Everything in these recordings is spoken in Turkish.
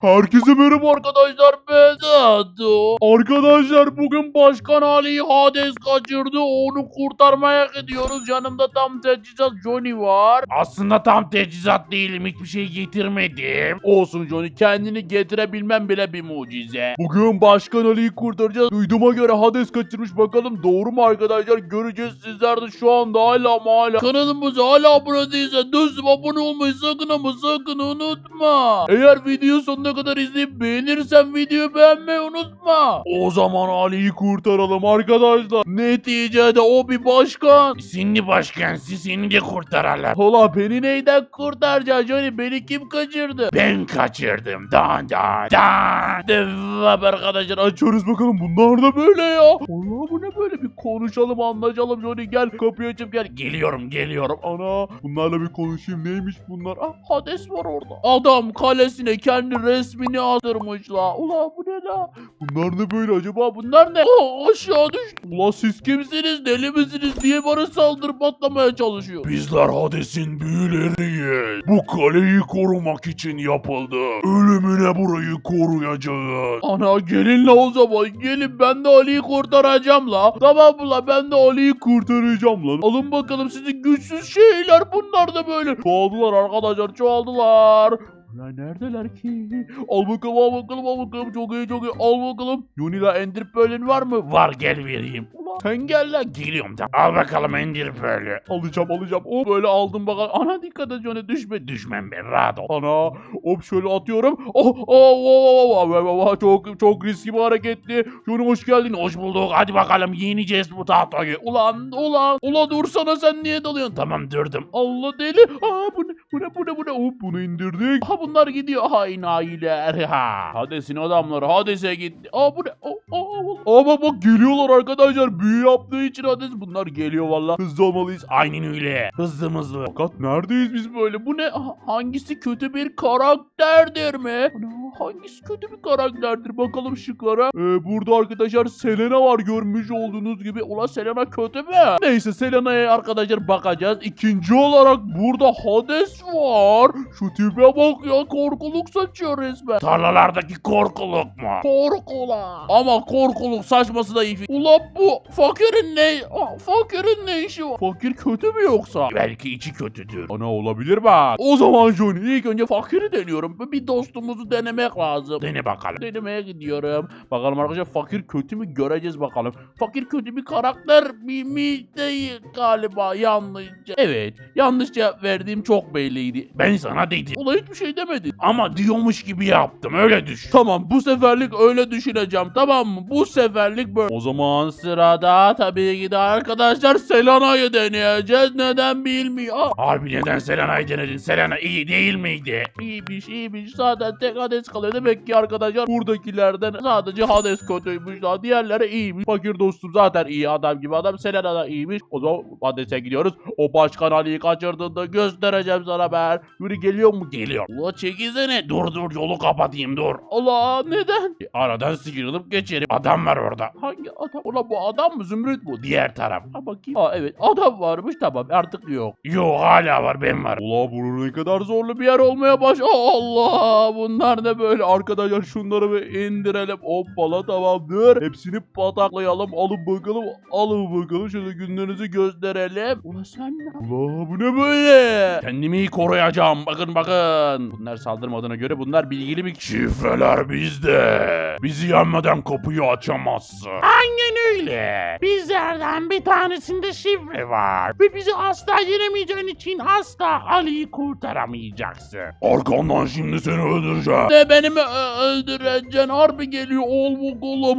Herkese merhaba arkadaşlar ben Dado. Arkadaşlar bugün Başkan Ali Hades kaçırdı onu kurtarmaya gidiyoruz. Yanımda tam teçhizat Johnny var. Aslında tam teçhizat değilim. Hiçbir şey getirmedim. Olsun Johnny kendini getirebilmem bile bir mucize. Bugün Başkan Ali'yi kurtaracağız. Duyduğuma göre Hades kaçırmış bakalım doğru mu arkadaşlar göreceğiz sizler de şu anda hala ama hala. Kanalımıza hala abone değilsen dostum abone olmayı sakın ama sakın unutma. Eğer video sonuna kadar izleyip beğenirsen videoyu beğenmeyi unutma. O zaman Ali'yi kurtaralım arkadaşlar. Neticede o bir başkan. Şimdi başkan siz seni de kurtaralım. Ola beni neyden kurtaracaksın Johnny? Beni kim kaçırdı? Ben kaçırdım. Dan dan dan. Devam arkadaşlar açıyoruz bakalım bunlar da böyle ya. Allah bu ne böyle bir konuşalım anlaşalım Johnny gel kapıyı açıp gel. Geliyorum geliyorum ana. Bunlarla bir konuşayım neymiş bunlar? Ah Hades var orada. Adam kalesine kendi resmini astırmış la. Ula bu ne la? Bunlar ne böyle acaba bunlar ne? Aa, aşağı düştü. Ula siz kimsiniz deli misiniz diye bana saldırıp atlamaya çalışıyor. Bizler Hades'in büyüleriyiz. Bu kaleyi korumak için yapıldı. Ölümüne burayı koruyacağız. Ana gelin la o zaman gelin ben de Ali'yi kurtaracağım la. Tamam la ben de Ali'yi kurtaracağım lan. Alın bakalım sizin güçsüz şeyler bunlar da böyle. Çoğaldılar arkadaşlar çoğaldılar. Ulan neredeler ki? Al bakalım al bakalım al bakalım çok iyi çok iyi al bakalım. Yunila Ender Pearl'in var mı? Var gel vereyim. Lan. Geliyorum tamam. Al bakalım indir böyle. Alacağım alacağım. Hop böyle aldım bakalım. Ana dikkat et Johnny düşme. Düşmem ben rahat ol. Ana hop şöyle atıyorum. Oh oh oh oh, oh, oh, çok çok riskli bir hareketti. Johnny hoş geldin. Hoş bulduk. Hadi bakalım yeneceğiz bu tahtayı. Ulan ulan ulan dursana sen niye dalıyorsun? Tamam durdum. Allah deli. Aa bu ne bu ne bu ne bu ne? Hop bunu indirdik. Ha bunlar gidiyor. Hain aileler. Ha. Hades'in adamları Hades'e gitti. Aa bu ne? Aa, aa, aa, bak bak geliyorlar arkadaşlar. Büyü yaptığı için Hades bunlar geliyor valla. Hızlı olmalıyız. Aynen öyle. Hızlı mızlı. Fakat neredeyiz biz böyle? Bu ne? Ha- Hangisi kötü bir karakterdir mi? Ana, hangisi kötü bir karakterdir? Bakalım şıklara. Ee, burada arkadaşlar Selena var görmüş olduğunuz gibi. Ulan Selena kötü mü? Neyse Selena'ya arkadaşlar bakacağız. İkinci olarak burada Hades var. Şu tipe bak ya korkuluk saçıyor resmen. Tarlalardaki korkuluk mu? Korkula. Ama korkuluk saçması da iyi. Ulan bu fakirin ne? Fakirin ne işi var? Fakir kötü mü yoksa? Belki içi kötüdür. Ana olabilir bak. O zaman Johnny ilk önce fakiri deniyorum. Bir dostumuzu denemek lazım. Dene bakalım. Denemeye gidiyorum. Bakalım arkadaşlar fakir kötü mü göreceğiz bakalım. Fakir kötü bir karakter mi, mi değil galiba yanlış. Evet yanlış cevap verdiğim çok belliydi. Ben sana dedim. Ulan hiçbir şey demedin. Ama diyormuş gibi yaptım. Öyle düşün. Tamam bu seferlik öyle düşüneceğim tamam mı? Bu seferlik böyle. O zaman sırada tabii ki de arkadaşlar Selena'yı deneyeceğiz. Neden bilmiyor. Harbi neden Selena'yı denedin? Selena iyi değil miydi? İyiymiş iyiymiş zaten tek Hades kalıyor. Demek ki arkadaşlar buradakilerden sadece Hades kötüymüş daha diğerleri iyiymiş. Fakir dostum zaten iyi adam gibi adam. Selena da iyiymiş. O zaman Hades'e gidiyoruz. O başkan Ali'yi kaçırdığında göstereceğim sana ben. Yürü geliyor mu? Geliyor. Ula çekilsene. Dur dur yolu kapatayım dur. Allah neden? E, Aradan sıyrılıp geçerim. Adam var orada. Hangi adam? Ulan bu adam mı Zümrüt bu? Diğer taraf. Ha bakayım. Aa evet adam varmış tamam artık yok. Yo hala var ben var. Ula bunu ne kadar zorlu bir yer olmaya baş. Allah bunlar ne böyle arkadaşlar şunları bir indirelim. Hoppala tamamdır. Hepsini pataklayalım. Alın bakalım. Alın bakalım. Şöyle günlerinizi gösterelim. Ula sen ne? Ula bu ne böyle? Kendimi koruyacağım. Bakın bakın. Bunlar saldırmadığına göre bunlar bilgili bir. Şifreler bizde. Bizi yenmeden kapıyı açamazsın. Aynen öyle. Bizlerden bir tanesinde şifre var. Ve bizi asla yenemeyeceğin için asla Ali'yi kurtaramayacaksın. Arkandan şimdi seni öldüreceğim. Ne beni mi ö- öldüreceksin? Harbi geliyor. Ol bakalım.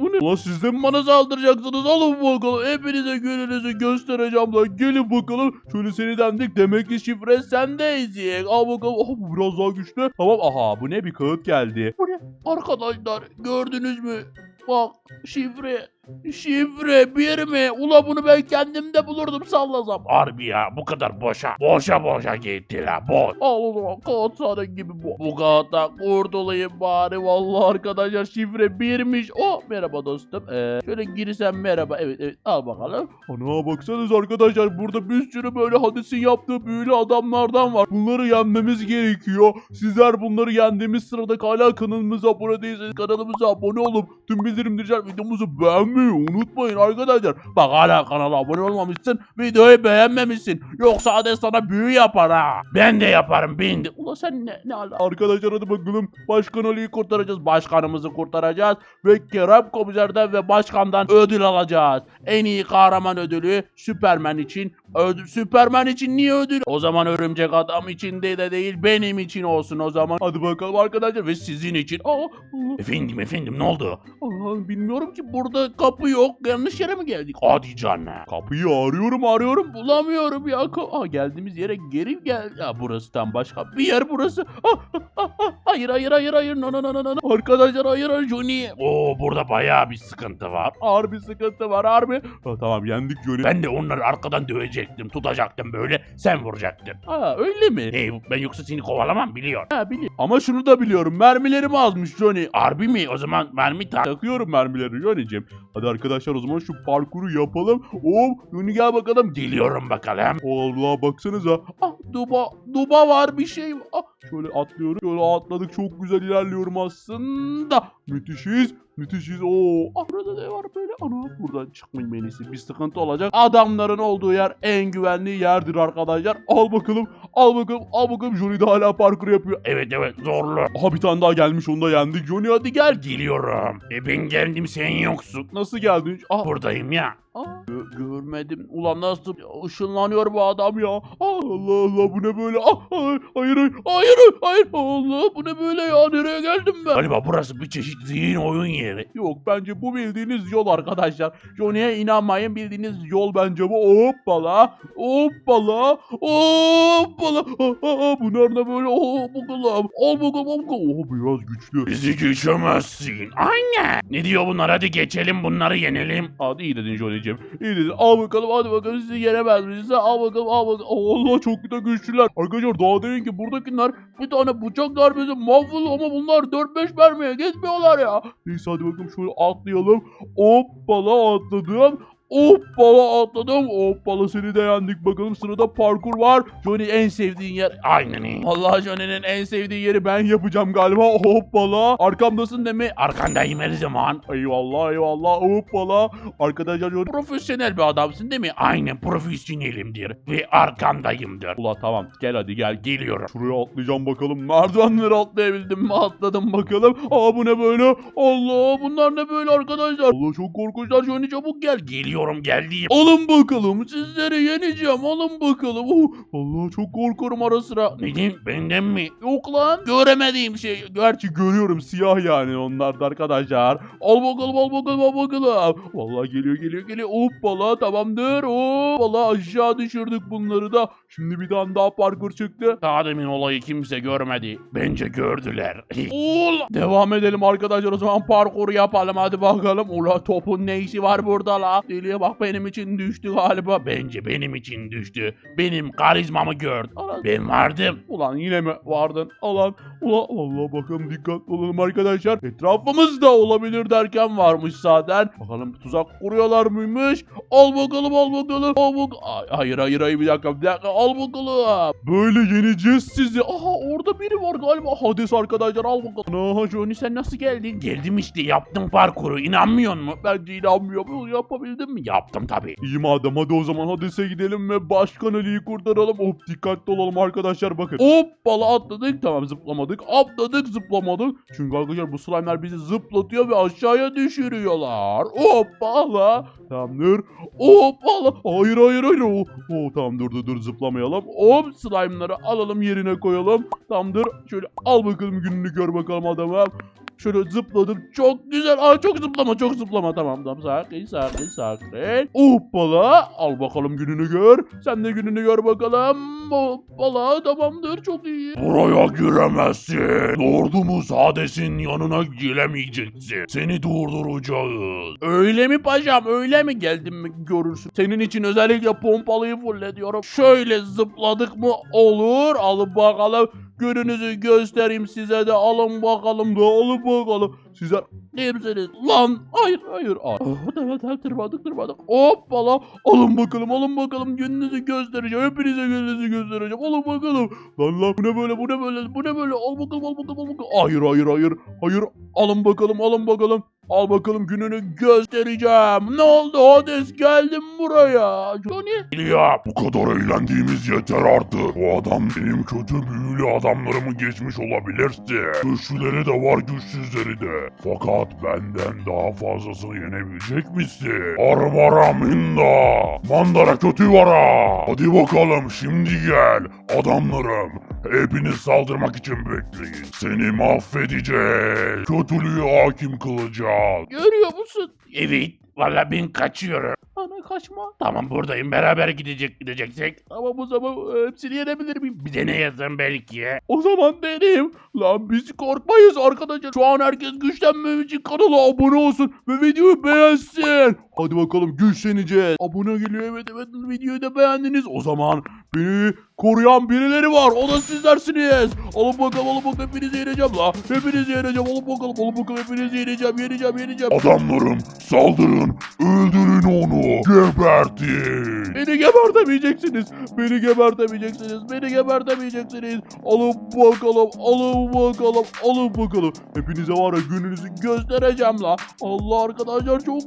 Bu ne? Ulan siz de mi bana saldıracaksınız? Alın bakalım. Hepinize gününüzü göstereceğim lan. Gelin bakalım. Şöyle seni dendik. Demek ki şifre sendeyiz. Al bakalım. Oh, bu biraz daha güçlü. Tamam. Aha bu ne? Bir kağıt geldi. Bu ne? Arkadaşlar gördünüz mü? Bak şifre Şifre bir mi? Ula bunu ben kendimde bulurdum sallasam. Harbi ya bu kadar boşa. Boşa boşa gitti la boş. Al o zaman kağıt senin gibi bu. Bu kağıtta kurtulayım bari. Vallahi arkadaşlar şifre birmiş. Oh merhaba dostum. Ee, şöyle girsem merhaba. Evet evet al bakalım. Ana baksanız arkadaşlar burada bir sürü böyle hadisin yaptığı büyülü adamlardan var. Bunları yenmemiz gerekiyor. Sizler bunları yendiğimiz sırada hala kanalımıza abone değilseniz kanalımıza abone olup tüm bildirimleri videomuzu beğenmeyi unutmayın arkadaşlar. Bak hala kanala abone olmamışsın videoyu beğenmemişsin. Yoksa Hades sana büyü yapar ha. Ben de yaparım bindi. Ulan sen ne, ne ala? Arkadaşlar hadi bakalım. Başkan Ali'yi kurtaracağız. Başkanımızı kurtaracağız. Ve Kerem Komiser'den ve başkandan ödül alacağız. En iyi kahraman ödülü Süpermen için. Ödül, Süpermen için niye ödül? O zaman Örümcek Adam için de, de değil benim için olsun o zaman. Hadi bakalım arkadaşlar ve sizin için. Aa, Allah, Efendim efendim ne oldu? Allah, bilmiyorum ki burada kapı yok. Yanlış yere mi geldik? Hadi canım. Kapıyı arıyorum arıyorum bulamıyorum ya. Aa, geldiğimiz yere geri gel. Ya burası tam başka bir yer burası. Ah, ah, ah, ah. Hayır hayır hayır hayır. No no no no no. Arkadaşlar hayır hayır Johnny. Oo burada bayağı bir sıkıntı var. Bir sıkıntı var harbi. Ha, tamam yendik Johnny. Ben de onları arkadan dövecektim, tutacaktım böyle, sen vuracaktın. Ha öyle mi? Ne ben yoksa seni kovalamam biliyor. Ha biliyorum. Ama şunu da biliyorum. Mermilerim azmış Johnny. Harbi mi? O zaman mermi tak. Takıyorum mermileri Johnny'cim. Hadi arkadaşlar o zaman şu parkuru yapalım. Hop Johnny gel bakalım. Geliyorum bakalım. Allah baksanıza. Ah duba, duba var bir şey. Ah, şöyle atlıyorum. Şöyle atladık. Çok güzel ilerliyorum aslında. Müthişiz. Müthişiz. Oo. Ah, burada ne var böyle? Ana buradan çıkmayın en iyisi. Bir sıkıntı olacak. Adamların olduğu yer en güvenli yerdir arkadaşlar. Al bakalım. Al bakalım. Al bakalım. Johnny de hala parkur yapıyor. Evet evet zorlu. Aha bir tane daha gelmiş. Onu da yendik. Johnny hadi gel. Geliyorum. E ben geldim sen yoksun. Nasıl geldin? Ah, Buradayım ya. Aa, gö- görmedim. Ulan nasıl ışınlanıyor bu adam ya? Ah, Allah Allah bu ne böyle? Ah, hayır hayır hayır hayır hayır Allah bu ne böyle ya? Nereye geldim ben? Galiba burası bir çeşit zihin oyun yeri. Yok bence bu bildiğiniz yol arkadaşlar. Johnny'e inanmayın bildiğiniz yol bence bu. Hoppala hoppala hoppala. Ah, ah, ah, bu nerede böyle? Oh bakalım. Al bakalım al bakalım. Oh biraz güçlü. Bizi geçemezsin. Aynen. Ne diyor bunlar hadi geçelim bunları yenelim. Hadi iyi dedin Johnny'cim. İyi. Al bakalım hadi bakalım sizi yenemez miyiz? Al bakalım al bakalım. Allah çok da güçlüler. Arkadaşlar daha deyin ki buradakiler bir tane bıçak darbesi mahvol ama bunlar 4-5 mermiye geçmiyorlar ya. Neyse hadi bakalım şöyle atlayalım. Hoppala atladım. Hoppala atladım. Hoppala seni de yendik bakalım. Sırada parkur var. Johnny en sevdiğin yer. Aynen iyi. Allah Johnny'nin en sevdiği yeri ben yapacağım galiba. Hoppala. Arkamdasın değil mi? Arkandayım her zaman. Eyvallah eyvallah hoppala. Arkadaşlar Johnny profesyonel bir adamsın değil mi? Aynen profesyonelimdir ve arkandayımdır. Ula tamam gel hadi gel. Geliyorum. Şuraya atlayacağım bakalım. Merdivenleri atlayabildim mi? Atladım bakalım. Aa bu ne böyle? Allah bunlar ne böyle arkadaşlar? Allah çok korkunçlar. Johnny çabuk gel. Geliyorum geldim. Alın bakalım. Sizleri yeneceğim. Alın bakalım. Oh, Allah çok korkuyorum ara sıra. Benim benden mi? Yok lan. Göremediğim şey. Gerçi görüyorum. Siyah yani onlar da arkadaşlar. Al bakalım al bakalım al bakalım. Vallahi geliyor geliyor geliyor. Hoppala tamamdır. Hoppala aşağı düşürdük bunları da. Şimdi bir tane daha parkur çıktı. Daha demin olayı kimse görmedi. Bence gördüler. Ul. Devam edelim arkadaşlar o zaman parkuru yapalım hadi bakalım. Ula topun ne işi var burada la? Deliye bak benim için düştü galiba. Bence benim için düştü. Benim karizmamı gördü. Ulan, Ben vardım. ulan yine mi vardın? Ulan ula Allah bakalım dikkatli olalım arkadaşlar. Etrafımızda olabilir derken varmış zaten. Bakalım tuzak kuruyorlar mıymış? Al bakalım al bakalım. Al bak Ay, hayır hayır hayır bir dakika bir dakika al bakalım. Böyle yeneceğiz sizi. Aha orada biri var galiba. Hades arkadaşlar al bakalım. Aha Johnny sen nasıl geldin? Geldim işte yaptım parkuru. İnanmıyor musun? Bence inanmıyorum. Yapabildin mi? Yaptım tabii. İyi madem hadi o zaman Hades'e gidelim ve Başkan Ali'yi kurtaralım. Hop dikkatli olalım arkadaşlar bakın. Hoppala atladık tamam zıplamadık. Atladık zıplamadık. Çünkü arkadaşlar bu slime'lar bizi zıplatıyor ve aşağıya düşürüyorlar. Hoppala. Tamamdır. Hoppala. Hayır hayır hayır. Oh, oh, tamam dur dur dur zıplamayalım. Hop slime'ları alalım yerine koyalım. Tamamdır. Şöyle al bakalım gününü gör bakalım adama. Şöyle zıpladım. Çok güzel. Aa çok zıplama çok zıplama. Tamam tamam sakin sakin sakin. Hoppala. Al bakalım gününü gör. Sen de gününü gör bakalım. Hoppala tamamdır çok iyi. Buraya giremezsin. Lordumuz Hades'in yanına gelemeyeceksin. Seni durduracağız. Öyle mi paşam öyle mi geldin mi görürsün. Senin için özellikle pompalıyı fullediyorum. Şöyle zıpladık mı olur. Alın bakalım. Gününüzü göstereyim size de alın bakalım da alın bakalım. Sizler kimsiniz? Lan hayır hayır. Aa, Oh, evet evet tırmadık tırmadık. Hoppala alın bakalım alın bakalım gününüzü göstereceğim. Hepinize gününüzü göstereceğim. Alın bakalım. Lan lan bu ne böyle bu ne böyle bu ne böyle al bakalım al bakalım al bakalım. Hayır hayır hayır hayır alın bakalım alın bakalım. Al bakalım gününü göstereceğim. Ne oldu Hades geldim buraya. Johnny. Biliyorum. Bu kadar eğlendiğimiz yeter artık. Bu adam benim kötü büyülü adamlarımı geçmiş olabilirse. Güçlüleri de var güçsüzleri de. Fakat benden daha fazlasını yenebilecek misin? Armara minda. Mandara kötü vara. Hadi bakalım şimdi gel. Adamlarım. Hepiniz saldırmak için bekleyin. Seni mahvedeceğiz. Kötülüğü hakim kılacağız. Görüyor musun? Evet. Valla ben kaçıyorum. Ana kaçma. Tamam buradayım. Beraber gidecek gideceksek. Tamam o zaman e, hepsini yenebilir miyim? Bir deneyesem belki. O zaman deneyim. Lan biz korkmayız arkadaşlar. Şu an herkes güçlenmem için kanala abone olsun ve videoyu beğensin. Hadi bakalım güçleneceğiz. Abone geliyor evet evet videoyu da beğendiniz. O zaman beni koruyan birileri var. O da sizlersiniz. Alın bakalım alın bakalım hepinizi yeneceğim la. Hepinizi yeneceğim alın bakalım alın bakalım hepinizi yeneceğim yeneceğim yeneceğim. Adamlarım saldırın. Öldürün onu. Gebertin. Beni gebertemeyeceksiniz. Beni gebertemeyeceksiniz. Beni gebertemeyeceksiniz. Alın bakalım. Alın bakalım. Alın bakalım. Hepinize var ya gününüzü göstereceğim la. Allah arkadaşlar çok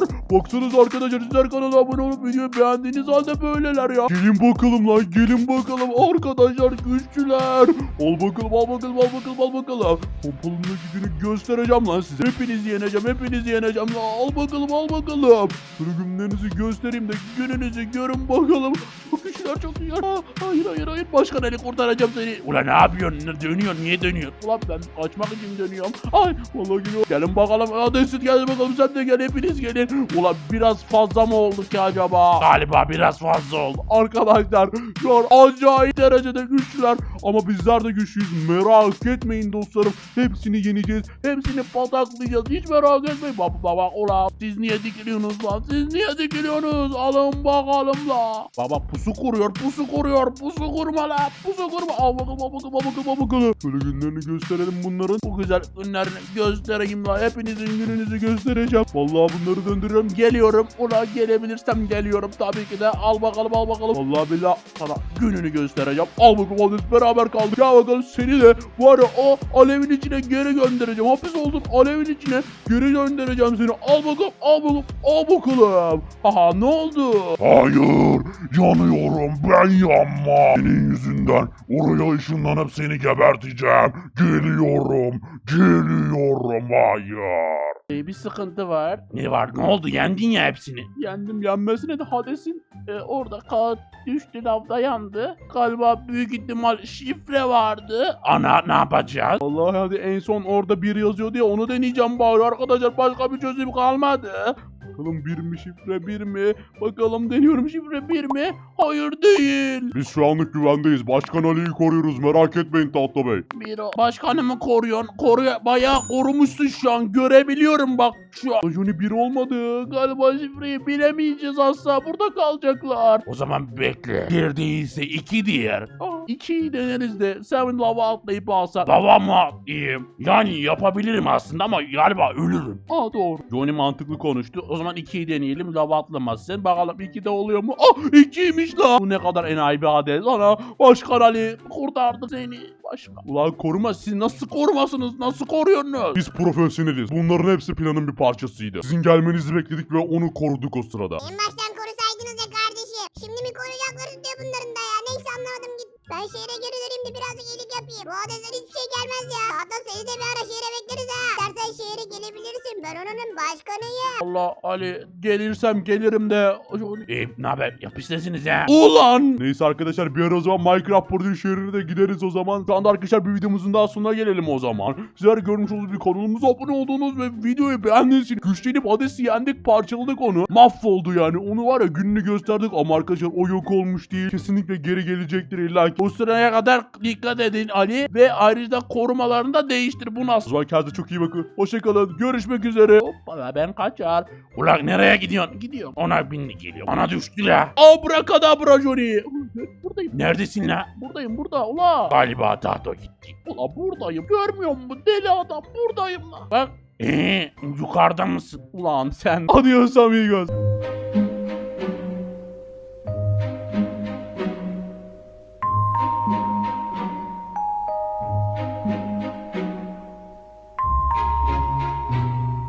güçlüler. Baksanıza arkadaşlar sizler kanala abone olup videoyu beğendiğiniz halde böyleler ya. Gelin bakalım lan. Gelin bakalım arkadaşlar güçlüler. Al bakalım al bakalım al bakalım al bakalım. Pompalımdaki günü göstereceğim lan size. Hepinizi yeneceğim. Hepinizi yeneceğim la. Al bakalım al bakalım. Şöyle günlerinizi göstereyim de gününüzü görün bakalım. Çok güçlüler çok iyi. Aa, hayır hayır hayır. Başkan Ali kurtaracağım seni. Ulan ne yapıyorsun? Ne Dönüyor niye dönüyor? Ulan ben kaçmak için dönüyorum. Ay vallahi geliyor. Gelin bakalım. Hadi siz gelin bakalım sen de gel hepiniz gelin. Ulan biraz fazla mı oldu ki acaba? Galiba biraz fazla oldu. Arkadaşlar şu an acayip derecede güçlüler. Ama bizler de güçlüyüz. Merak etmeyin dostlarım. Hepsini yeneceğiz. Hepsini pataklayacağız. Hiç merak etmeyin. Baba baba ulan siz niye dikiliyorsunuz lan? Siz niye dikiliyorsunuz? Alın bakalım la. Baba pusu kuruyor. Pusu kuruyor. Pusu kurma la. Pusu kurma. Al bakalım al bakalım al bakalım al bakalım. Böyle günlerini gösterelim bunların. Bu güzel günlerini göstereyim la. Hepinizin gününüzü göstereceğim. Vallahi bunları döndürüyorum. Geliyorum. Ulan gelebilirsem geliyorum. Tabii ki de. Al bakalım al bakalım. Vallahi billah sana gününü göstereceğim. Al bakalım hadi beraber kaldık. Ya bakalım seni de var ya o alevin içine geri göndereceğim. Hapis oldun alevin içine geri göndereceğim seni. Al bakalım al bakalım al bakalım. Haha ne oldu? Hayır yanıyorum ben yanma. Senin yüzünden oraya ışınlanıp seni geberteceğim. Geliyorum geliyorum hayır. Ee, bir sıkıntı var. Ne var ne oldu yendin ya hepsini. Yendim yenmesine de Hades'in e, orada kağıt düştü lavda yandı. Galiba büyük ihtimal şifre vardı. Ana ne yapacağız? Vallahi hadi en son orada bir yazıyordu ya onu deneyeceğim bari arkadaşlar başka bir çözüm kalmadı. Bakalım bir mi şifre bir mi? Bakalım deniyorum şifre bir mi? Hayır değil. Biz şu anlık güvendeyiz. Başkan Ali'yi koruyoruz. Merak etmeyin Tahta Bey. Bir o. Başkanımı koruyorsun. Koruyor. Bayağı korumuşsun şu an. Görebiliyorum bak şu an. Johnny bir olmadı. Galiba şifreyi bilemeyeceğiz asla. Burada kalacaklar. O zaman bekle. Bir değilse iki diğer. Aa, ikiyi deneriz de sen lava atlayıp alsan. Lava mı atlayayım? Yani yapabilirim aslında ama galiba ölürüm. Aa doğru. Johnny mantıklı konuştu. O zaman ikiyi deneyelim. Lava atlamazsın. Bakalım iki de oluyor mu? Ah ikiymiş la. Bu ne kadar enayi bir adet. Ana Başkan Ali kurtardı seni. Başkan. Ulan koruma siz nasıl korumasınız? Nasıl koruyorsunuz? Biz profesyoneliz. Bunların hepsi planın bir parçasıydı. Sizin gelmenizi bekledik ve onu koruduk o sırada. En baştan korusaydınız ya kardeşim. Şimdi mi koruyacakları tutuyor bunların da ya. Neyse anlamadım git. Ben şehre geri döneyim de birazcık iyilik yapayım. Bu adetten hiçbir şey gelmez ya. Hatta seni de bir ara şehre bekleriz ha. İstersen şehre gelebilirsin. Ben onun başkanıyım. Allah Ali gelirsem gelirim de. E, ne haber? Yapıştasınız ha. Ulan! Neyse arkadaşlar bir ara o zaman Minecraft Prodüksiyon şehrine de gideriz o zaman. Şu anda arkadaşlar bir videomuzun daha sonuna gelelim o zaman. Sizler görmüş olduğunuz bir kanalımıza abone olduğunuz ve videoyu beğendiğiniz için güçlenip Hades'i yendik parçaladık onu. Mahvoldu yani onu var ya gününü gösterdik ama arkadaşlar o yok olmuş değil. Kesinlikle geri gelecektir illa ki. Bu sıraya kadar dikkat edin Ali ve ayrıca korumalarını da değiştir. Bu O nasıl? zaman kendinize çok iyi bakın. Hoşçakalın. Görüşmek üzere. Hoppala ben kaçar. Ulan nereye gidiyorsun? Gidiyorum. Ona bindi geliyor. Bana düştü la. Abrakadabra Johnny. Buradayım. Neredesin la? Buradayım burada ula. Galiba Tato gitti. Ula buradayım. Görmüyor musun? Deli adam buradayım lan. Bak. Eee yukarıda mısın? Ulan sen. Adios amigos.